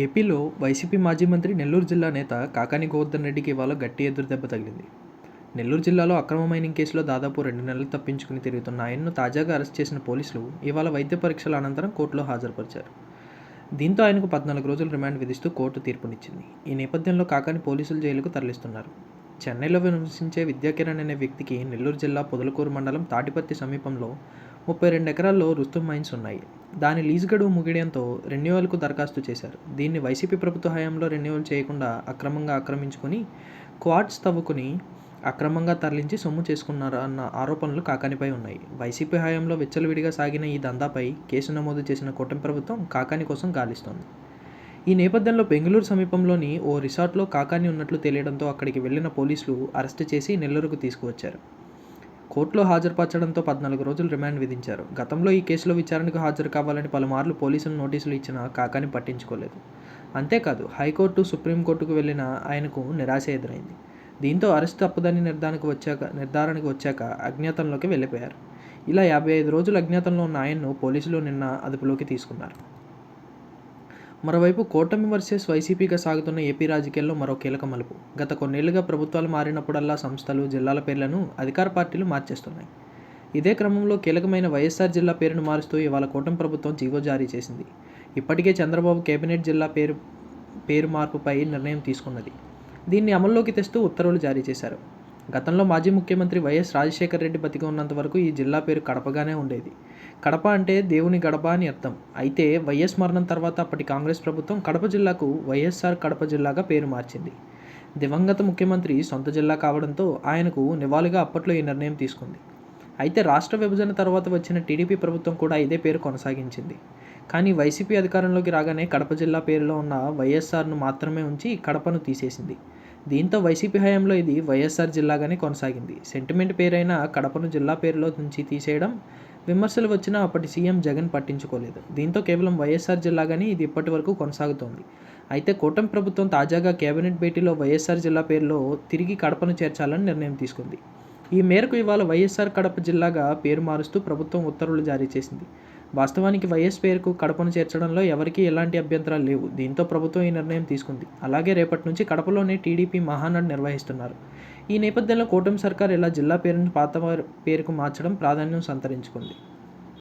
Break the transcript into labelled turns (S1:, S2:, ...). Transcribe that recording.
S1: ఏపీలో వైసీపీ మాజీ మంత్రి నెల్లూరు జిల్లా నేత కాకాని గోవర్ధన్ రెడ్డికి ఇవాళ గట్టి ఎదురు దెబ్బ తగిలింది. నెల్లూరు జిల్లాలో అక్రమ మైనింగ్ కేసులో దాదాపు రెండు నెలలు తప్పించుకుని తిరుగుతున్న ఆయన్ను తాజాగా అరెస్ట్ చేసిన పోలీసులు ఇవాళ వైద్య పరీక్షల అనంతరం కోర్టులో హాజరుపరిచారు. దీంతో ఆయనకు పద్నాలుగు రోజులు రిమాండ్ విధిస్తూ కోర్టు తీర్పునిచ్చింది. ఈ నేపథ్యంలో కాకాని పోలీసులు జైలుకు తరలిస్తున్నారు. చెన్నైలో నివసించే విద్యాకిరణ్ అనే వ్యక్తికి నెల్లూరు జిల్లా పొదలకూరు మండలం తాటిపత్తి సమీపంలో ముప్పై రెండు ఎకరాల్లో రుస్తుం మైన్స్ ఉన్నాయి. దాని లీజు గడువు ముగియడంతో రెన్యువల్కు దరఖాస్తు చేశారు. దీన్ని వైసీపీ ప్రభుత్వ హయాంలో రెన్యువల్ చేయకుండా అక్రమంగా ఆక్రమించుకొని క్వార్ట్స్ తవ్వుకుని అక్రమంగా తరలించి సొమ్ము చేసుకున్నారు అన్న ఆరోపణలు కాకానిపై ఉన్నాయి. వైసీపీ హయాంలో విచ్చలవిడిగా సాగిన ఈ దందాపై కేసు నమోదు చేసిన కూటమి ప్రభుత్వం కాకాని కోసం గాలిస్తోంది. ఈ నేపథ్యంలో బెంగళూరు సమీపంలోని ఓ రిసార్ట్లో కాకాని ఉన్నట్లు తెలియడంతో అక్కడికి వెళ్ళిన పోలీసులు అరెస్టు చేసి నెల్లూరుకు తీసుకువచ్చారు. కోర్టులో హాజరుపరచడంతో పద్నాలుగు రోజులు రిమాండ్ విధించారు. గతంలో ఈ కేసులో విచారణకు హాజరు కావాలని పలుమార్లు పోలీసులు నోటీసులు ఇచ్చినా కాకాని పట్టించుకోలేదు. అంతేకాదు హైకోర్టు సుప్రీంకోర్టుకు వెళ్ళిన ఆయనకు నిరాశ ఎదురైంది. దీంతో అరెస్ట్ తప్పదని నిర్ధారణకు వచ్చాక నిర్ధారణకు వచ్చాక అజ్ఞాతంలోకి వెళ్ళిపోయారు. ఇలా యాభై ఐదు రోజులు అజ్ఞాతంలో ఉన్న ఆయన్ను పోలీసులు నిన్న అదుపులోకి తీసుకున్నారు. మరోవైపు కూటమి వర్సెస్ వైసీపీగా సాగుతున్న ఏపీ రాజకీయాల్లో మరో కీలక మలుపు. గత కొన్నేళ్ళుగా ప్రభుత్వాలు మారినప్పుడల్లా సంస్థలు జిల్లాల పేర్లను అధికార పార్టీలు మార్చేస్తున్నాయి. ఇదే క్రమంలో కీలకమైన వైఎస్ఆర్ జిల్లా పేరును మారుస్తూ ఇవాళ కూటమి ప్రభుత్వం జీవో జారీ చేసింది. ఇప్పటికే చంద్రబాబు కేబినెట్ జిల్లా పేరు పేరు మార్పుపై నిర్ణయం తీసుకున్నది. దీన్ని అమల్లోకి తెస్తూ ఉత్తర్వులు జారీ చేశారు. గతంలో మాజీ ముఖ్యమంత్రి వైఎస్ రాజశేఖర రెడ్డి బతికి ఉన్నంత వరకు ఈ జిల్లా పేరు కడపగానే ఉండేది. కడప అంటే దేవుని గడప అని అర్థం. అయితే వైఎస్ మరణం తర్వాత అప్పటి కాంగ్రెస్ ప్రభుత్వం కడప జిల్లాకు వైఎస్ఆర్ కడప జిల్లాగా పేరు మార్చింది. దివంగత ముఖ్యమంత్రి సొంత జిల్లా కావడంతో ఆయనకు నివాళిగా అప్పట్లో ఈ నిర్ణయం తీసుకుంది. అయితే రాష్ట్ర విభజన తర్వాత వచ్చిన టీడీపీ ప్రభుత్వం కూడా ఇదే పేరు కొనసాగించింది. కానీ వైసీపీ అధికారంలోకి రాగానే కడప జిల్లా పేరులో ఉన్న వైఎస్ఆర్ను మాత్రమే ఉంచి కడపను తీసేసింది. దీంతో వైసీపీ హయాంలో ఇది వైఎస్ఆర్ జిల్లాగానే కొనసాగింది. సెంటిమెంట్ పేరైన కడపను జిల్లా పేరులో నుంచి తీసేయడం విమర్శలు వచ్చినా అప్పటి సీఎం జగన్ పట్టించుకోలేదు. దీంతో కేవలం వైఎస్ఆర్ జిల్లాగానే ఇది ఇప్పటి వరకు కొనసాగుతోంది. అయితే కూటమి ప్రభుత్వం తాజాగా కేబినెట్ భేటీలో వైఎస్ఆర్ జిల్లా పేరులో తిరిగి కడపను చేర్చాలని నిర్ణయం తీసుకుంది. ఈ మేరకు ఇవాళ వైఎస్ఆర్ కడప జిల్లాగా పేరు మారుస్తూ ప్రభుత్వం ఉత్తర్వులు జారీ చేసింది. వాస్తవానికి వైఎస్ పేరుకు కడపను చేర్చడంలో ఎవరికీ ఎలాంటి అభ్యంతరాలు లేవు. దీంతో ప్రభుత్వం ఈ నిర్ణయం తీసుకుంది. అలాగే రేపటి నుంచి కడపలోనే టీడీపీ మహానాడు నిర్వహిస్తున్నారు. ఈ నేపథ్యంలో కూటమి సర్కార్ ఇలా జిల్లా పేరును పాత పేరుకు మార్చడం ప్రాధాన్యం సంతరించుకుంది.